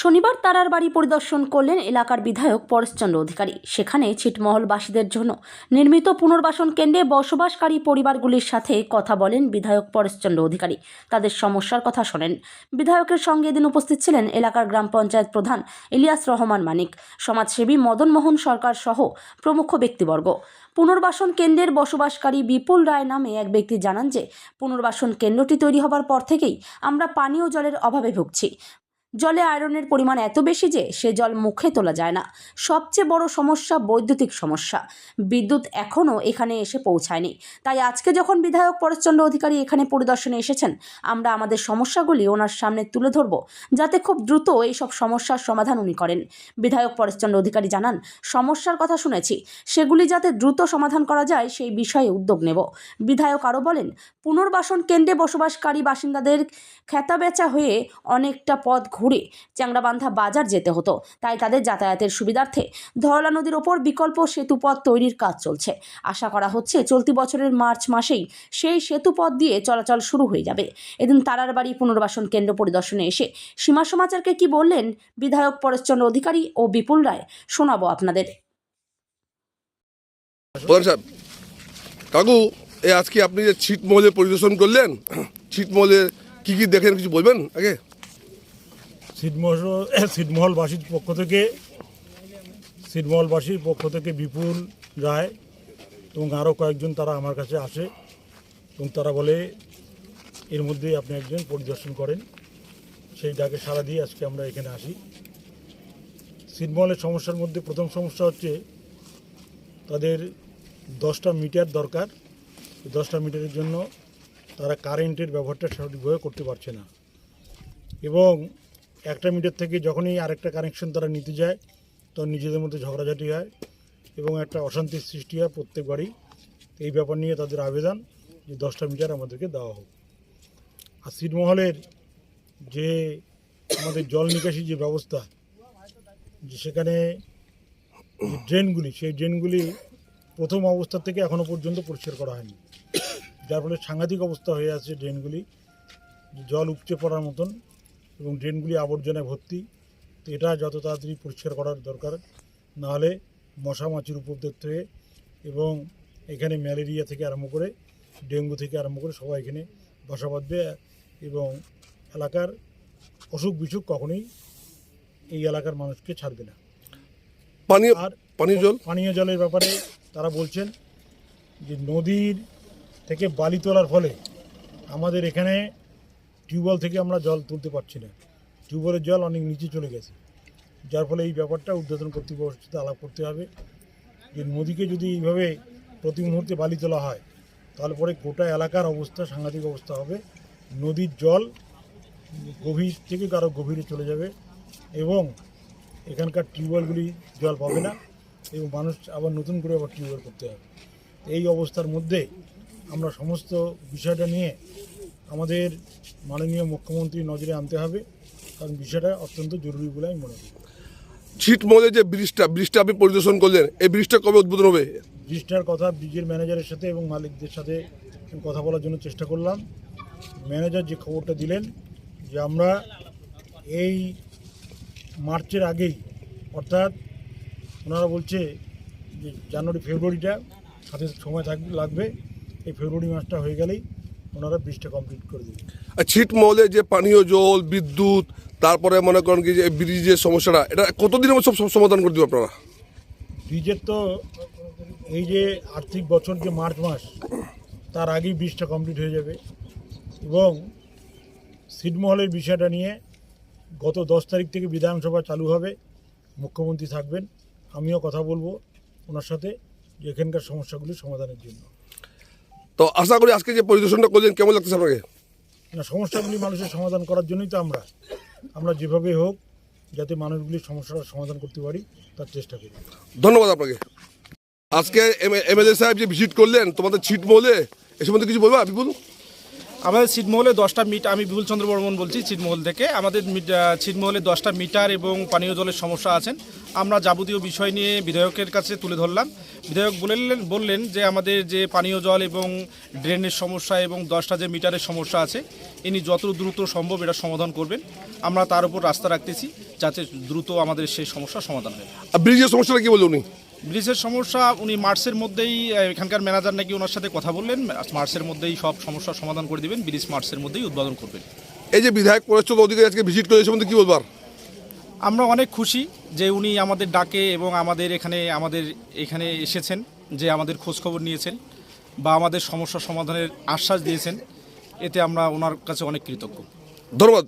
শনিবার তারার বাড়ি পরিদর্শন করলেন এলাকার বিধায়ক পরেশচন্দ্র অধিকারী। সেখানে ছিটমহলবাসীদের জন্য নির্মিত পুনর্বাসন কেন্দ্রে বসবাসকারী পরিবারগুলির সাথে কথা বলেন বিধায়ক পরেশচন্দ্র অধিকারী। তাদের সমস্যার কথা শোনেন। বিধায়কের সঙ্গে এদিন উপস্থিত ছিলেন এলাকার গ্রাম পঞ্চায়েত প্রধান ইলিয়াস রহমান মানিক। সমাজসেবী মদন মোহন সরকার সহ প্রমুখ ব্যক্তিবর্গ। পুনর্বাসন কেন্দ্রের বসবাসকারী বিপুল রায় নামে এক ব্যক্তি জানান যে, পুনর্বাসন কেন্দ্রটি তৈরি হবার পর থেকেই আমরা পানীয় জলের অভাবে ভুগছি। জলে আয়রনের পরিমাণ এত বেশি যে সে জল মুখে তোলা যায় না। সবচেয়ে বড় সমস্যা বৈদ্যুতিক সমস্যা। বিদ্যুৎ এখনও এখানে এসে পৌঁছায়নি। তাই আজকে যখন বিধায়ক পরেশচন্দ্র অধিকারী এখানে পরিদর্শনে এসেছেন, আমরা আমাদের সমস্যাগুলি ওনার সামনে তুলে ধরব, যাতে খুব দ্রুত এই সব সমস্যার সমাধান উনি করেন। বিধায়ক পরেশচন্দ্র অধিকারী জানান, সমস্যার কথা শুনেছি। সেগুলি যাতে দ্রুত সমাধান করা যায়, সেই বিষয়ে উদ্যোগ নেব। বিধায়ক আরও বলেন, পুনর্বাসন কেন্দ্রে বসবাসকারী বাসিন্দাদের খেতা বেচা হয়ে অনেকটা পথ ঘুরে চ্যাংরাবান্ধা বাজার যেতে হতো। তাই তাদের যাতায়াতের সুবিধার্থে ধরলা নদীর ওপর বিকল্প সেতুপথ তৈরির কাজ চলছে। আশা করা হচ্ছে চলতি বছরের মার্চ মাসেই সেই সেতুপথ দিয়ে চলাচল শুরু হয়ে যাবে। এদিন তারার বাড়ি পুনর্বাসন কেন্দ্র পরিদর্শনে এসে সীমা সমাচারকে কি বললেন বিধায়ক পরেশচন্দ্র অধিকারী ও বিপুল রায়, শোনাবো আপনাদের। কাকু এই আজকে আপনি যে ছিটমহলে পরিদর্শন করলেন, ছিটমহলে কি কি দেখেন, কিছু বলবেন আগে? ছিটমহল, ছিটমহলবাসীর পক্ষ থেকে, ছিটমহলবাসীর পক্ষ থেকে বিপুল রায় এবং আরও কয়েকজন তারা আমার কাছে আসে এবং তারা বলে, এর মধ্যেই আপনি একজন পরিদর্শন করেন। সেই ডাকে সাড়া দিয়ে আজকে আমরা এখানে আসি। ছিটমহলের সমস্যার মধ্যে প্রথম সমস্যা হচ্ছে, তাদের দশটা মিটার দরকার। দশটা মিটারের জন্য তারা কারেন্টের ব্যবহারটা সঠিকভাবে করতে পারছে না। এবং একটা মিটার থেকে যখনই আরেকটা কানেকশন তারা নিতে যায়, তখন নিজেদের মধ্যে ঝগড়াঝাটি হয় এবং একটা অশান্তির সৃষ্টি হয় প্রত্যেক বাড়ি এই ব্যাপার নিয়ে তাদের আবেদন যে দশটা মিটার আমাদেরকে দেওয়া হোক। আর ছিটমহলের যে আমাদের জল নিকাশি যে ব্যবস্থা, যে সেখানে ড্রেনগুলি, সেই ড্রেনগুলি প্রথম অবস্থা থেকে এখনও পর্যন্ত পরিষ্কার করা হয়নি। যার ফলে সাংঘাতিক অবস্থা হয়ে আছে ড্রেনগুলি। জল উপচে পড়ার মতন এবং ড্রেনগুলি আবর্জনায় ভর্তি। তো এটা যত তাড়াতাড়ি পরিষ্কার করার দরকার নাহলে মশা মাছির উপদ্রব থেকে এবং এখানে ম্যালেরিয়া থেকে আরম্ভ করে ডেঙ্গু থেকে আরম্ভ করে সবাই এখানে বাসা বাঁধবে এবং এলাকার অসুখ বিসুখ কখনোই এই এলাকার মানুষকে ছাড়বে না। পানীয় আর পানীয় জল? পানীয় জলের ব্যাপারে তারা বলছেন যে নদীর থেকে বালি তোলার ফলে আমাদের এখানে টিউবওয়েল থেকে আমরা জল তুলতে পারছি না। টিউবওয়েলের জল অনেক নিচে চলে গেছে। যার ফলে এই ব্যাপারটা উদ্বোধন কর্তৃপক্ষের সাথে আলাপ করতে হবে। যে নদীকে যদি এইভাবে প্রতি মুহূর্তে বালি তোলা হয়, তাহলে পরে গোটা এলাকার অবস্থা, সাংঘাতিক অবস্থা হবে। নদীর জল গভীর থেকে কারও গভীরে চলে যাবে এবং এখানকার টিউবওয়েলগুলি জল পাবে না এবং মানুষ আবার নতুন করে আবার টিউবওয়েল করতে হবে। এই অবস্থার মধ্যে আমরা সমস্ত বিষয়টা নিয়ে আমাদের মাননীয় মুখ্যমন্ত্রী নজরে আনতে হবে কারণ বিষয়টা অত্যন্ত জরুরি বলে আমি মনে করি। ছিটমহলে যে ব্রিজটা ব্রিজটা আপনি পরিদর্শন করলেন এই ব্রিজটা কবে উদ্বোধন হবে? ব্রিজটার কথা ব্রিজের ম্যানেজারের সাথে এবং মালিকদের সাথে কথা বলার জন্য চেষ্টা করলাম। ম্যানেজার যে খবরটা দিলেন যে আমরা এই মার্চের আগেই অর্থাৎ ওনারা বলছে যে জানুয়ারি ফেব্রুয়ারিটা হাতে সময় থাকবে লাগবে। এই ফেব্রুয়ারি মাসটা হয়ে গেলেই ওনারা ব্রিজটা কমপ্লিট করে দেবে আর ছিটমহলে যে পানীয় জল বিদ্যুৎ তারপরে মনে করেন কি যে ব্রিজের সমস্যাটা এটা কতদিনের মধ্যে সব সব সমাধান করে দেবে আপনারা? ব্রিজের তো এই যে আর্থিক বছর যে মার্চ মাস তার আগেই ব্রিজটা কমপ্লিট হয়ে যাবে। এবং ছিটমহলের বিষয়টা নিয়ে গত দশ তারিখ থেকে বিধানসভা চালু হবে মুখ্যমন্ত্রী থাকবেন আমিও কথা বলব ওনার সাথে যে এখানকার সমস্যাগুলি সমাধানের জন্য। তো আশা করি আজকে যে পরিদর্শনটা করলেন কেমন লাগতেছে আপনাকে? না সমস্যাগুলি মানুষের সমাধান করার জন্যই তো আমরা। আমরা যেভাবে হোক যাতে মানুষগুলির সমস্যার সমাধান করতে পারি তার চেষ্টা করি। ধন্যবাদ আপনাকে। আজকে এমএলএ সাহেব যে ভিজিট করলেন তোমাদের ছিটমহলে এ সম্বন্ধে কিছু বলবা বিপুল? আমাদের ছিটমহলে দশটা মিট আমি বিপুল চন্দ্র বর্মন বলছি ছিটমহল থেকে। আমাদের ছিটমহলে দশটা মিটার এবং পানীয় জলের সমস্যা আছেন। আমরা যাবতীয় বিষয় নিয়ে বিধায়কের কাছে তুলে ধরলাম। বিধায়ক বললেন বললেন যে আমাদের যে পানীয় জল এবং ড্রেনের সমস্যা এবং দশটা যে মিটারের সমস্যা আছে ইনি যত দ্রুত সম্ভব এটা সমাধান করবেন। আমরা তার উপর রাস্তা রাখতেছি যাতে দ্রুত আমাদের সেই সমস্যার সমাধান হয়। আর ব্রিজের সমস্যাটা কি বলল উনি? ব্রিজের সমস্যা উনি মার্চের মধ্যেই এখানকার ম্যানেজার নাকি ওনার সাথে কথা বললেন মার্চের মধ্যেই সব সমস্যার সমাধান করে দিবেন ব্রিজ মার্চের মধ্যেই উদ্বোধন করবেন। এই যে বিধায়ক পরেশচন্দ্র অধিকারী আজকে ভিজিট করে সম্বন্ধে কি বলবার? আমরা অনেক খুশি যে উনি আমাদের ডাকে এবং আমাদের এখানে আমাদের এখানে এসেছেন, যে আমাদের খোঁজখবর নিয়েছেন বা আমাদের সমস্যা সমাধানের আশ্বাস দিয়েছেন। এতে আমরা ওনার কাছে অনেক কৃতজ্ঞ। ধন্যবাদ।